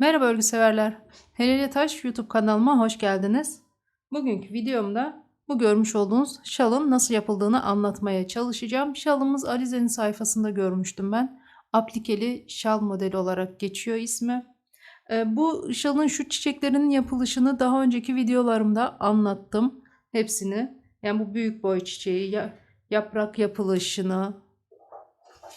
Merhaba örgü severler. Helele Taş YouTube kanalıma hoş geldiniz. Bugünkü videomda bu görmüş olduğunuz şalın nasıl yapıldığını anlatmaya çalışacağım. Şalımız Alize'nin sayfasında görmüştüm ben. Aplikeli şal modeli olarak geçiyor ismi. Ee, Bu şalın şu çiçeklerinin yapılışını daha önceki videolarımda anlattım. Hepsini. Yani bu büyük boy çiçeği, ya- yaprak yapılışını,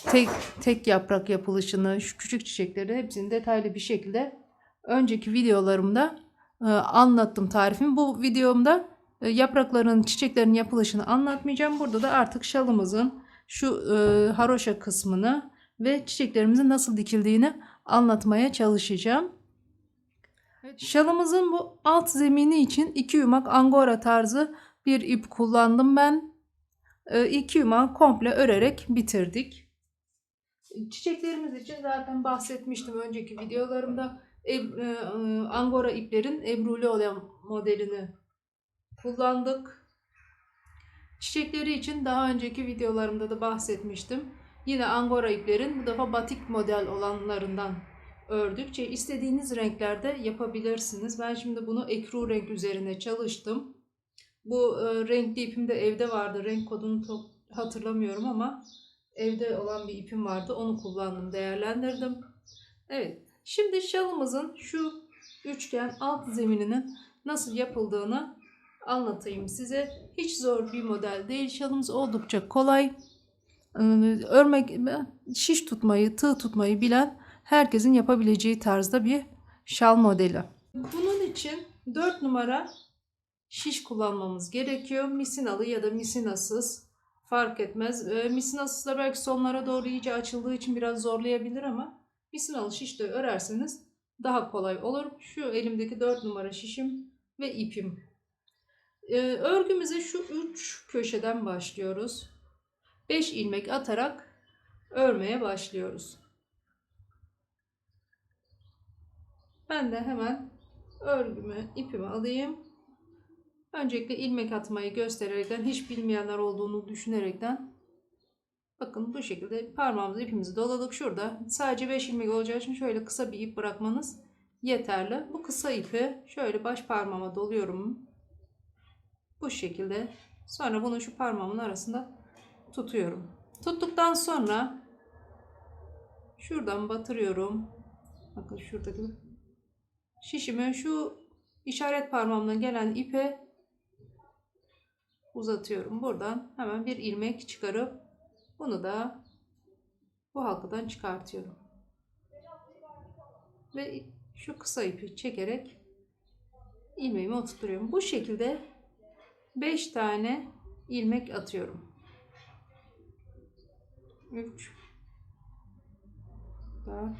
tek tek yaprak yapılışını, şu küçük çiçekleri hepsini detaylı bir şekilde önceki videolarımda e, anlattım tarifimi. Bu videomda e, yaprakların, çiçeklerin yapılışını anlatmayacağım. Burada da artık şalımızın şu e, haroşa kısmını ve çiçeklerimizin nasıl dikildiğini anlatmaya çalışacağım. Şalımızın bu alt zemini için iki yumak angora tarzı bir ip kullandım ben. E, iki yumağı komple örerek bitirdik. Çiçeklerimiz için zaten bahsetmiştim önceki videolarımda. Eb- e, e, Angora iplerin ebruli olan modelini kullandık. Çiçekleri için daha önceki videolarımda da bahsetmiştim. Yine Angora iplerin bu defa batik model olanlarından ördükçe istediğiniz renklerde yapabilirsiniz. Ben şimdi bunu ekru renk üzerine çalıştım. Bu e, renkli ipim de evde vardı. Renk kodunu çok hatırlamıyorum ama evde olan bir ipim vardı. Onu kullandım, değerlendirdim. Evet. Şimdi şalımızın şu üçgen alt zemininin nasıl yapıldığını anlatayım size. Hiç zor bir model değil. Şalımız oldukça kolay. Ee, Örmek, şiş tutmayı, tığ tutmayı bilen herkesin yapabileceği tarzda bir şal modeli. Bunun için 4 numara şiş kullanmamız gerekiyor. Misinalı ya da misinasız fark etmez. E, misinasız da belki sonlara doğru iyice açıldığı için biraz zorlayabilir ama misinalı şiş de örerseniz daha kolay olur. Şu elimdeki 4 numara şişim ve ipim. E, örgümüze şu 3 köşeden başlıyoruz. 5 ilmek atarak örmeye başlıyoruz. Ben de hemen örgümü, ipimi alayım. Öncelikle ilmek atmayı göstererekten hiç bilmeyenler olduğunu düşünerekten bakın bu şekilde parmağımızı ipimizi doladık. Şurada sadece 5 ilmek olacağı için şöyle kısa bir ip bırakmanız yeterli. Bu kısa ipi şöyle baş parmağıma doluyorum. Bu şekilde. Sonra bunu şu parmağımın arasında tutuyorum. Tuttuktan sonra şuradan batırıyorum. Bakın şuradaki şişimi şu işaret parmağımdan gelen ipe uzatıyorum. Buradan hemen bir ilmek çıkarıp bunu da bu halkadan çıkartıyorum. Ve şu kısa ipi çekerek ilmeğimi oturtuyorum. Bu şekilde 5 tane ilmek atıyorum. 3 4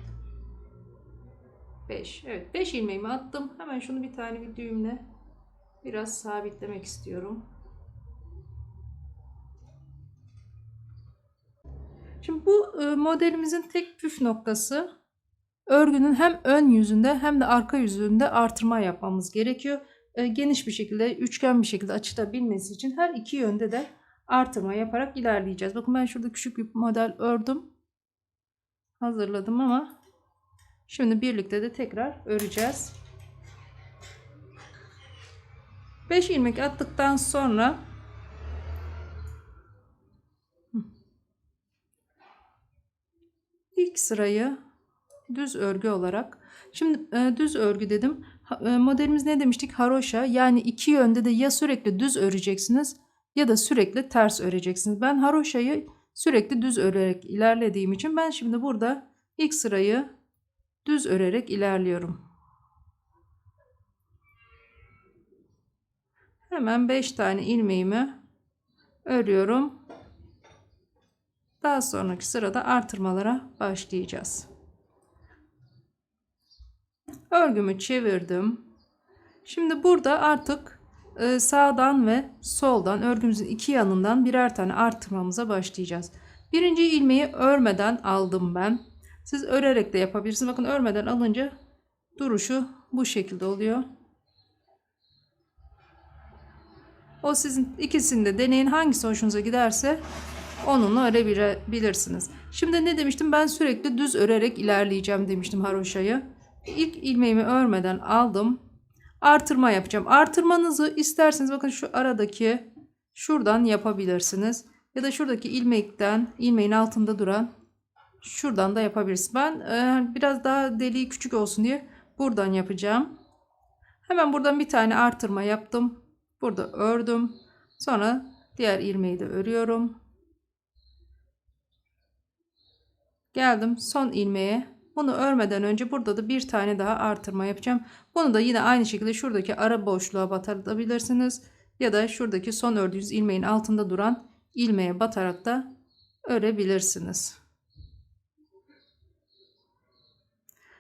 5 Evet 5 ilmeğimi attım. Hemen şunu bir tane bir düğümle biraz sabitlemek istiyorum. Şimdi bu e, modelimizin tek püf noktası örgünün hem ön yüzünde hem de arka yüzünde artırma yapmamız gerekiyor. E, Geniş bir şekilde, üçgen bir şekilde açılabilmesi için her iki yönde de artırma yaparak ilerleyeceğiz. Bakın ben şurada küçük bir model ördüm. Hazırladım ama şimdi birlikte de tekrar öreceğiz. 5 ilmek attıktan sonra ilk sırayı düz örgü olarak. Şimdi e, düz örgü dedim. Ha- e, modelimiz ne demiştik? Haroşa. Yani iki yönde de ya sürekli düz öreceksiniz ya da sürekli ters öreceksiniz. Ben haroşayı sürekli düz örerek ilerlediğim için ben şimdi burada ilk sırayı düz örerek ilerliyorum. Hemen 5 tane ilmeğimi örüyorum daha sonraki sırada artırmalara başlayacağız. Örgümü çevirdim. Şimdi burada artık e, sağdan ve soldan örgümüzün iki yanından birer tane artırmamıza başlayacağız. Birinci ilmeği örmeden aldım ben. Siz örerek de yapabilirsiniz. Bakın örmeden alınca duruşu bu şekilde oluyor. O sizin ikisini de deneyin. Hangisi hoşunuza giderse onunla örebilirsiniz. Şimdi ne demiştim? Ben sürekli düz örerek ilerleyeceğim demiştim haroşayı. İlk ilmeğimi örmeden aldım. Artırma yapacağım. Artırmanızı isterseniz bakın şu aradaki şuradan yapabilirsiniz. Ya da şuradaki ilmekten ilmeğin altında duran şuradan da yapabilirsiniz. Ben e, biraz daha deliği küçük olsun diye buradan yapacağım. Hemen buradan bir tane artırma yaptım. Burada ördüm. Sonra diğer ilmeği de örüyorum. Geldim son ilmeğe. Bunu örmeden önce burada da bir tane daha artırma yapacağım. Bunu da yine aynı şekilde şuradaki ara boşluğa batırabilirsiniz. Ya da şuradaki son ördüğünüz ilmeğin altında duran ilmeğe batarak da örebilirsiniz.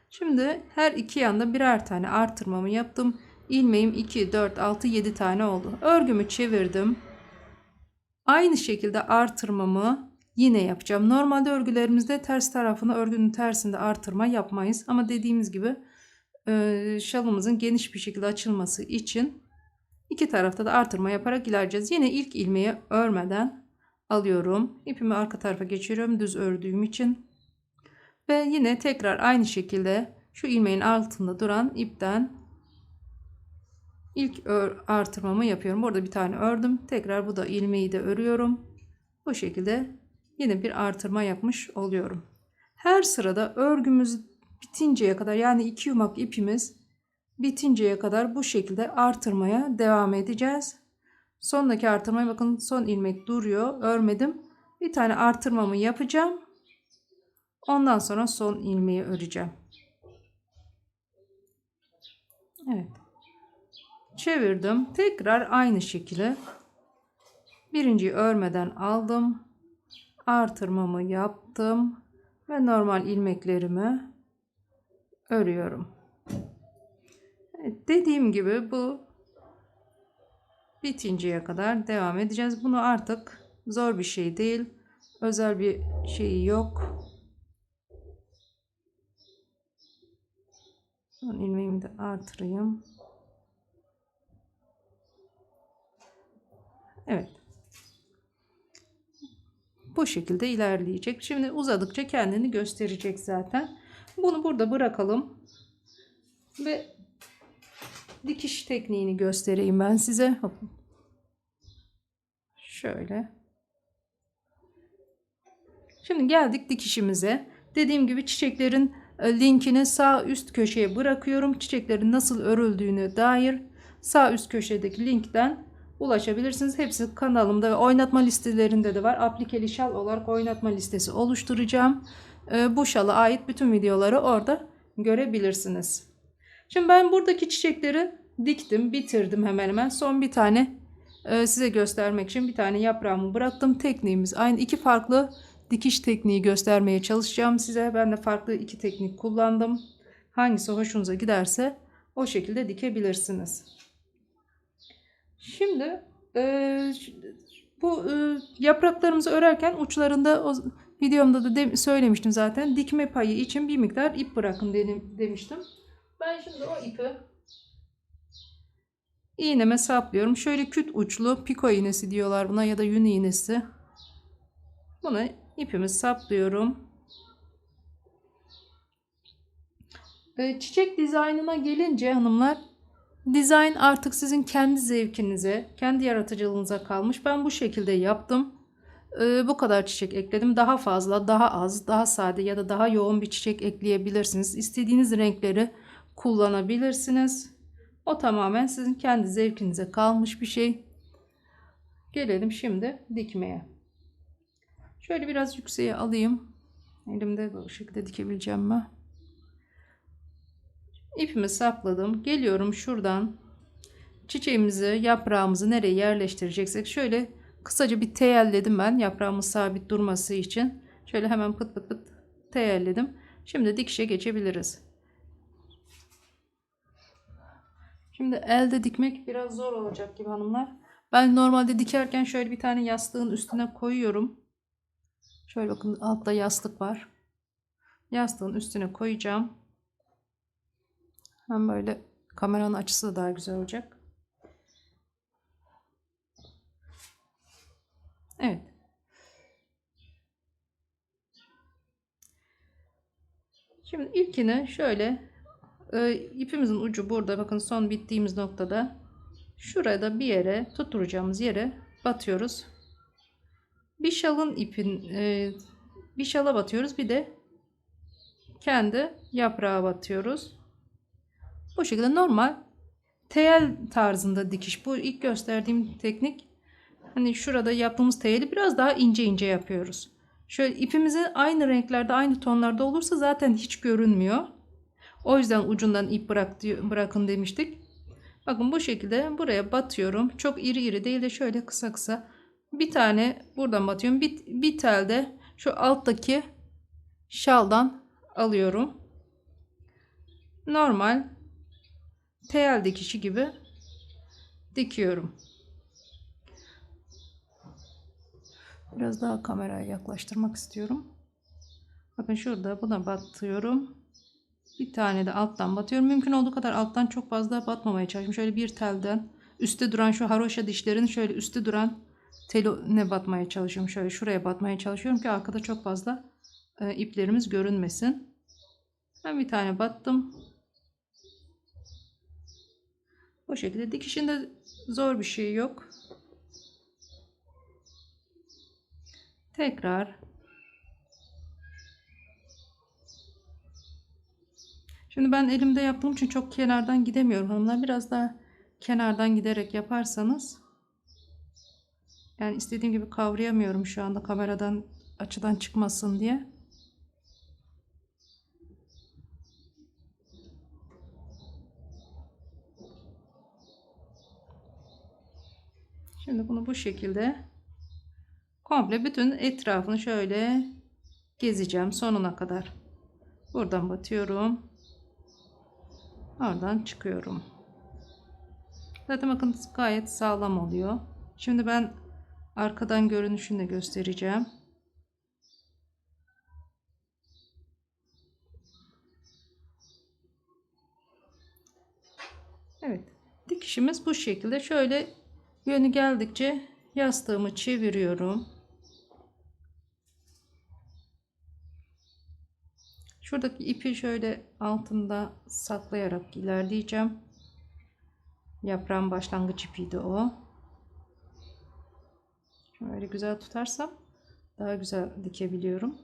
Şimdi her iki yanda birer tane artırmamı yaptım. İlmeğim 2, 4, 6, 7 tane oldu. Örgümü çevirdim. Aynı şekilde artırmamı yine yapacağım. Normalde örgülerimizde ters tarafını örgünün tersinde artırma yapmayız. Ama dediğimiz gibi e, şalımızın geniş bir şekilde açılması için iki tarafta da artırma yaparak ilerleyeceğiz. Yine ilk ilmeği örmeden alıyorum. İpimi arka tarafa geçiriyorum düz ördüğüm için. Ve yine tekrar aynı şekilde şu ilmeğin altında duran ipten ilk artırmamı yapıyorum. Burada bir tane ördüm. Tekrar bu da ilmeği de örüyorum. Bu şekilde yine bir artırma yapmış oluyorum. Her sırada örgümüz bitinceye kadar yani iki yumak ipimiz bitinceye kadar bu şekilde artırmaya devam edeceğiz. Sondaki artırmaya bakın son ilmek duruyor. Örmedim. Bir tane artırmamı yapacağım. Ondan sonra son ilmeği öreceğim. Evet. Çevirdim. Tekrar aynı şekilde birinciyi örmeden aldım. Artırmamı yaptım ve normal ilmeklerimi örüyorum. Evet, dediğim gibi bu bitinceye kadar devam edeceğiz. Bunu artık zor bir şey değil. Özel bir şeyi yok. Son ilmeğimi de artırayım. Evet. Bu şekilde ilerleyecek. Şimdi uzadıkça kendini gösterecek zaten. Bunu burada bırakalım. Ve dikiş tekniğini göstereyim ben size. Şöyle. Şimdi geldik dikişimize. Dediğim gibi çiçeklerin e, linkini sağ üst köşeye bırakıyorum. Çiçeklerin nasıl örüldüğüne dair sağ üst köşedeki linkten ulaşabilirsiniz. Hepsi kanalımda ve oynatma listelerinde de var. Aplikeli şal olarak oynatma listesi oluşturacağım. E, bu şala ait bütün videoları orada görebilirsiniz. Şimdi ben buradaki çiçekleri diktim, bitirdim hemen hemen. Son bir tane e, size göstermek için bir tane yaprağımı bıraktım. Tekniğimiz aynı. iki farklı dikiş tekniği göstermeye çalışacağım size. Ben de farklı iki teknik kullandım. Hangisi hoşunuza giderse o şekilde dikebilirsiniz. Şimdi e, bu e, yapraklarımızı örerken uçlarında o videomda da de, söylemiştim zaten. Dikme payı için bir miktar ip bırakın dedim, demiştim. Ben şimdi o ipi iğneme saplıyorum. Şöyle küt uçlu piko iğnesi diyorlar buna ya da yün iğnesi. Bunu ipimi saplıyorum. Çiçek dizaynına gelince hanımlar Dizayn artık sizin kendi zevkinize, kendi yaratıcılığınıza kalmış. Ben bu şekilde yaptım. Ee, bu kadar çiçek ekledim. Daha fazla, daha az, daha sade ya da daha yoğun bir çiçek ekleyebilirsiniz. İstediğiniz renkleri kullanabilirsiniz. O tamamen sizin kendi zevkinize kalmış bir şey. Gelelim şimdi dikmeye. Şöyle biraz yükseğe alayım. Elimde bu şekilde dikebileceğim mi? İpimi sapladım. Geliyorum şuradan çiçeğimizi, yaprağımızı nereye yerleştireceksek şöyle kısaca bir teyelledim ben yaprağımız sabit durması için. Şöyle hemen pıt pıt pıt teyelledim. Şimdi dikişe geçebiliriz. Şimdi elde dikmek biraz zor olacak gibi hanımlar. Ben normalde dikerken şöyle bir tane yastığın üstüne koyuyorum. Şöyle bakın altta yastık var. Yastığın üstüne koyacağım. Hem böyle kameranın açısı da daha güzel olacak. Evet. Şimdi ilkini şöyle e, ipimizin ucu burada bakın son bittiğimiz noktada şurada bir yere tutturacağımız yere batıyoruz. Bir şalın ipin e, bir şala batıyoruz bir de kendi yaprağa batıyoruz. Bu şekilde normal tel tarzında dikiş. Bu ilk gösterdiğim teknik. Hani şurada yaptığımız teyeli biraz daha ince ince yapıyoruz. Şöyle ipimizi aynı renklerde, aynı tonlarda olursa zaten hiç görünmüyor. O yüzden ucundan ip bırak bırakın demiştik. Bakın bu şekilde buraya batıyorum. Çok iri iri değil de şöyle kısa kısa. Bir tane buradan batıyorum. Bir, bir tel de şu alttaki şaldan alıyorum. Normal tel dikişi gibi dikiyorum. Biraz daha kameraya yaklaştırmak istiyorum. Bakın şurada buna batıyorum. Bir tane de alttan batıyorum. Mümkün olduğu kadar alttan çok fazla batmamaya çalışıyorum. Şöyle bir telden üstte duran şu haroşa dişlerin şöyle üstte duran teline batmaya çalışıyorum. Şöyle şuraya batmaya çalışıyorum ki arkada çok fazla e, iplerimiz görünmesin. Ben bir tane battım. Bu şekilde dikişinde zor bir şey yok. Tekrar Şimdi ben elimde yaptığım için çok kenardan gidemiyorum hanımlar. Biraz daha kenardan giderek yaparsanız yani istediğim gibi kavrayamıyorum şu anda kameradan açıdan çıkmasın diye. Şimdi bunu bu şekilde komple bütün etrafını şöyle gezeceğim sonuna kadar. Buradan batıyorum. Oradan çıkıyorum. Zaten bakın gayet sağlam oluyor. Şimdi ben arkadan görünüşünü de göstereceğim. Evet. Dikişimiz bu şekilde. Şöyle yönü geldikçe yastığımı çeviriyorum. Şuradaki ipi şöyle altında saklayarak ilerleyeceğim. Yaprağın başlangıç ipiydi o. Şöyle güzel tutarsam daha güzel dikebiliyorum.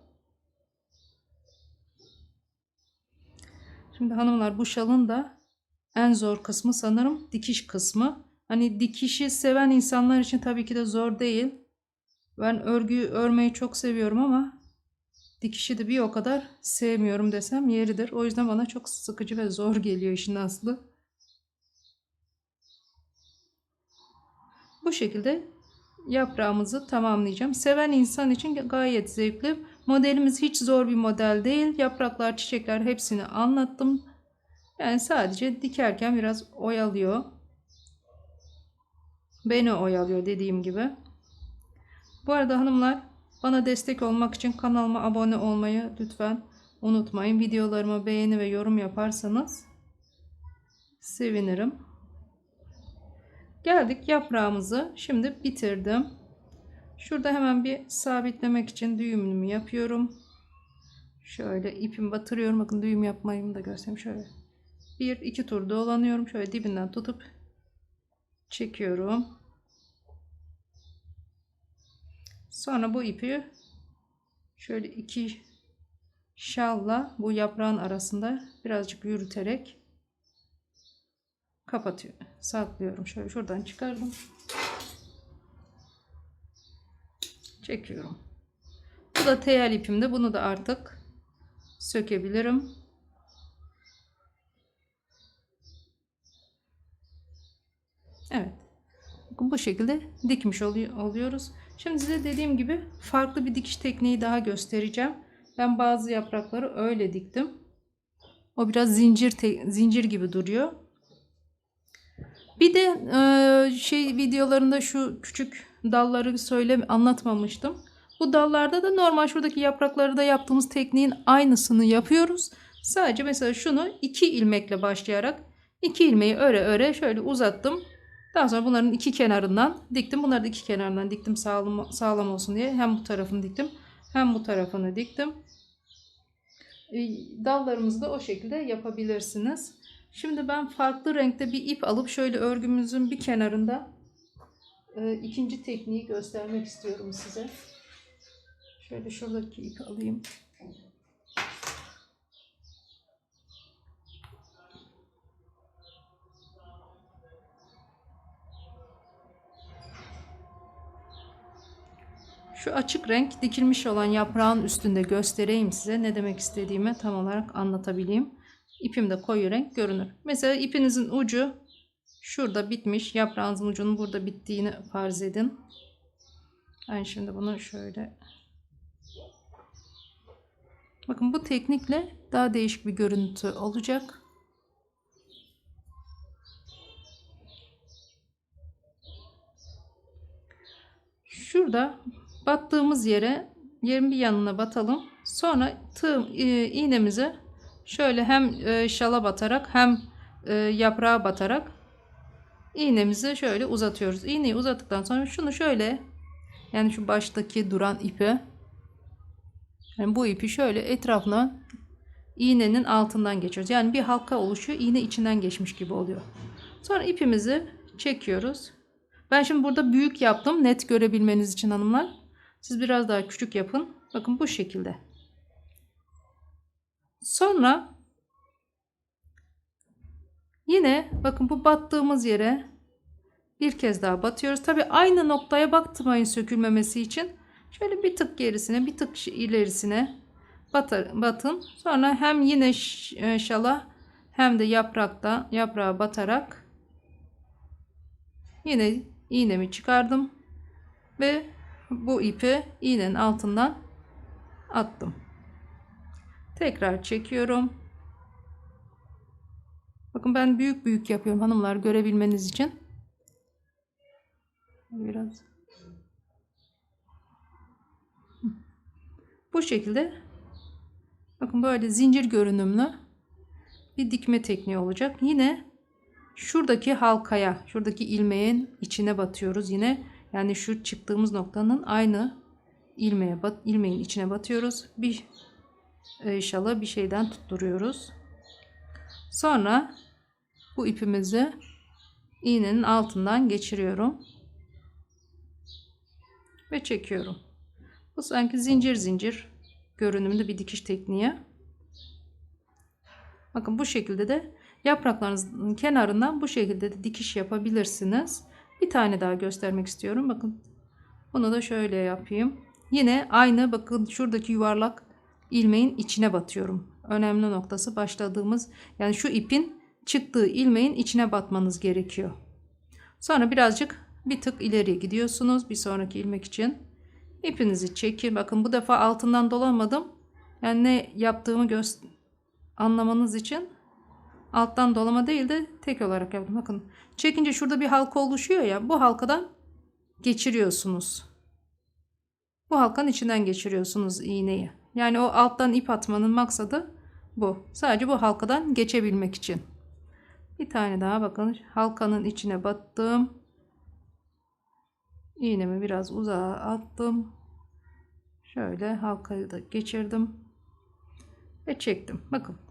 Şimdi hanımlar bu şalın da en zor kısmı sanırım dikiş kısmı. Hani dikişi seven insanlar için tabii ki de zor değil. Ben örgüyü örmeyi çok seviyorum ama dikişi de bir o kadar sevmiyorum desem yeridir. O yüzden bana çok sıkıcı ve zor geliyor işin aslı. Bu şekilde yaprağımızı tamamlayacağım. Seven insan için gayet zevkli. Modelimiz hiç zor bir model değil. Yapraklar, çiçekler hepsini anlattım. Yani sadece dikerken biraz oyalıyor. Beni oyalıyor dediğim gibi. Bu arada hanımlar bana destek olmak için kanalıma abone olmayı lütfen unutmayın. Videolarımı beğeni ve yorum yaparsanız sevinirim. Geldik yaprağımızı. Şimdi bitirdim. Şurada hemen bir sabitlemek için düğümümü yapıyorum. Şöyle ipimi batırıyorum. Bakın düğüm yapmayı da göstereyim. Şöyle bir iki tur dolanıyorum. Şöyle dibinden tutup çekiyorum. Sonra bu ipi şöyle iki şalla bu yaprağın arasında birazcık yürüterek kapatıyorum. Saklıyorum. Şöyle şuradan çıkardım. Çekiyorum. Bu da tel ipimde. Bunu da artık sökebilirim. Evet. Bu şekilde dikmiş oluyoruz. Şimdi size dediğim gibi farklı bir dikiş tekniği daha göstereceğim. Ben bazı yaprakları öyle diktim. O biraz zincir zincir gibi duruyor. Bir de e, şey videolarında şu küçük dalları söyle anlatmamıştım. Bu dallarda da normal şuradaki yaprakları da yaptığımız tekniğin aynısını yapıyoruz. Sadece mesela şunu iki ilmekle başlayarak iki ilmeği öre öre şöyle uzattım. Daha sonra bunların iki kenarından diktim. Bunları da iki kenarından diktim sağlam, sağlam olsun diye. Hem bu tarafını diktim hem bu tarafını diktim. E, dallarımızı da o şekilde yapabilirsiniz. Şimdi ben farklı renkte bir ip alıp şöyle örgümüzün bir kenarında e, ikinci tekniği göstermek istiyorum size. Şöyle şuradaki ipi alayım. Şu açık renk dikilmiş olan yaprağın üstünde göstereyim size ne demek istediğimi tam olarak anlatabileyim. İpim de koyu renk görünür. Mesela ipinizin ucu şurada bitmiş. Yaprağınızın ucunun burada bittiğini farz edin. Ben şimdi bunu şöyle Bakın bu teknikle daha değişik bir görüntü olacak. Şurada battığımız yere yerin bir yanına batalım. Sonra tığ e, iğnemizi şöyle hem e, şala batarak hem e, yaprağa batarak iğnemizi şöyle uzatıyoruz. İğneyi uzattıktan sonra şunu şöyle yani şu baştaki duran ipi yani bu ipi şöyle etrafına iğnenin altından geçiyoruz. Yani bir halka oluşuyor. iğne içinden geçmiş gibi oluyor. Sonra ipimizi çekiyoruz. Ben şimdi burada büyük yaptım. Net görebilmeniz için hanımlar. Siz biraz daha küçük yapın. Bakın bu şekilde. Sonra yine bakın bu battığımız yere bir kez daha batıyoruz. Tabi aynı noktaya batmayın sökülmemesi için. Şöyle bir tık gerisine bir tık ilerisine batar, batın. Sonra hem yine e, şala hem de yaprakta yaprağa batarak yine iğnemi çıkardım ve bu ipi iğnenin altından attım. Tekrar çekiyorum. Bakın ben büyük büyük yapıyorum hanımlar görebilmeniz için. Biraz Bu şekilde bakın böyle zincir görünümlü bir dikme tekniği olacak. Yine şuradaki halkaya, şuradaki ilmeğin içine batıyoruz yine. Yani şu çıktığımız noktanın aynı ilmeğe bat, ilmeğin içine batıyoruz. Bir e, bir şeyden tutturuyoruz. Sonra bu ipimizi iğnenin altından geçiriyorum ve çekiyorum. Bu sanki zincir zincir görünümlü bir dikiş tekniği. Bakın bu şekilde de yapraklarınızın kenarından bu şekilde de dikiş yapabilirsiniz. Bir tane daha göstermek istiyorum. Bakın bunu da şöyle yapayım. Yine aynı bakın şuradaki yuvarlak ilmeğin içine batıyorum. Önemli noktası başladığımız yani şu ipin çıktığı ilmeğin içine batmanız gerekiyor. Sonra birazcık bir tık ileriye gidiyorsunuz bir sonraki ilmek için. İpinizi çekin. Bakın bu defa altından dolamadım. Yani ne yaptığımı anlamanız için alttan dolama değil de tek olarak yaptım. Bakın çekince şurada bir halka oluşuyor ya. Bu halkadan geçiriyorsunuz. Bu halkanın içinden geçiriyorsunuz iğneyi. Yani o alttan ip atmanın maksadı bu. Sadece bu halkadan geçebilmek için. Bir tane daha bakın halkanın içine battım. İğnemi biraz uzağa attım. Şöyle halkayı da geçirdim. Ve çektim. Bakın.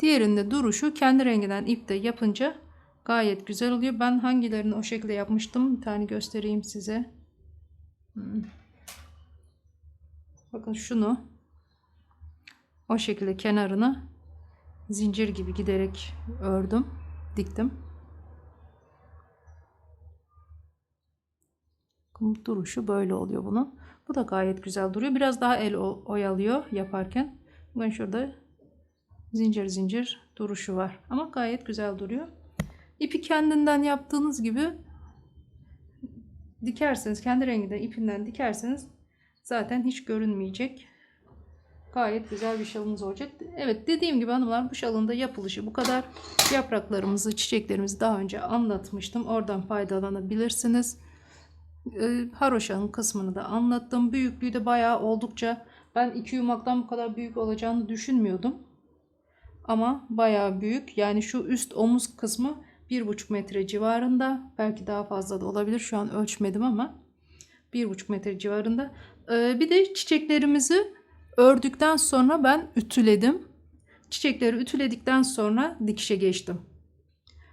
Diğerinde duruşu kendi renginden ipte yapınca gayet güzel oluyor. Ben hangilerini o şekilde yapmıştım. Bir tane göstereyim size. Hmm. Bakın şunu o şekilde kenarını zincir gibi giderek ördüm, diktim. Duruşu böyle oluyor bunun. Bu da gayet güzel duruyor. Biraz daha el oyalıyor yaparken. Bakın şurada zincir zincir duruşu var. Ama gayet güzel duruyor. İpi kendinden yaptığınız gibi dikerseniz kendi renginde ipinden dikerseniz zaten hiç görünmeyecek. Gayet güzel bir şalımız olacak. Evet dediğim gibi hanımlar bu şalın da yapılışı bu kadar. Yapraklarımızı, çiçeklerimizi daha önce anlatmıştım. Oradan faydalanabilirsiniz e, haroşanın kısmını da anlattım. Büyüklüğü de bayağı oldukça ben iki yumaktan bu kadar büyük olacağını düşünmüyordum. Ama bayağı büyük. Yani şu üst omuz kısmı bir buçuk metre civarında. Belki daha fazla da olabilir. Şu an ölçmedim ama bir buçuk metre civarında. Ee, bir de çiçeklerimizi ördükten sonra ben ütüledim. çiçekleri ütüledikten sonra dikişe geçtim.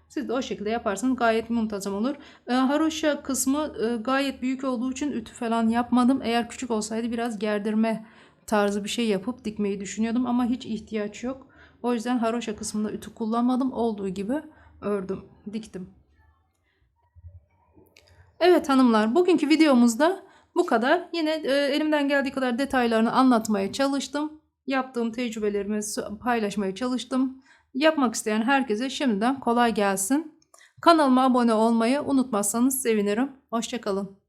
Siz de o şekilde yaparsanız gayet muntazam olur. E, haroşa kısmı e, gayet büyük olduğu için ütü falan yapmadım. Eğer küçük olsaydı biraz gerdirme tarzı bir şey yapıp dikmeyi düşünüyordum ama hiç ihtiyaç yok. O yüzden haroşa kısmında ütü kullanmadım. Olduğu gibi ördüm, diktim. Evet hanımlar, bugünkü videomuzda bu kadar. Yine e, elimden geldiği kadar detaylarını anlatmaya çalıştım. Yaptığım tecrübelerimi paylaşmaya çalıştım. Yapmak isteyen herkese şimdiden kolay gelsin. Kanalıma abone olmayı unutmazsanız sevinirim. Hoşçakalın.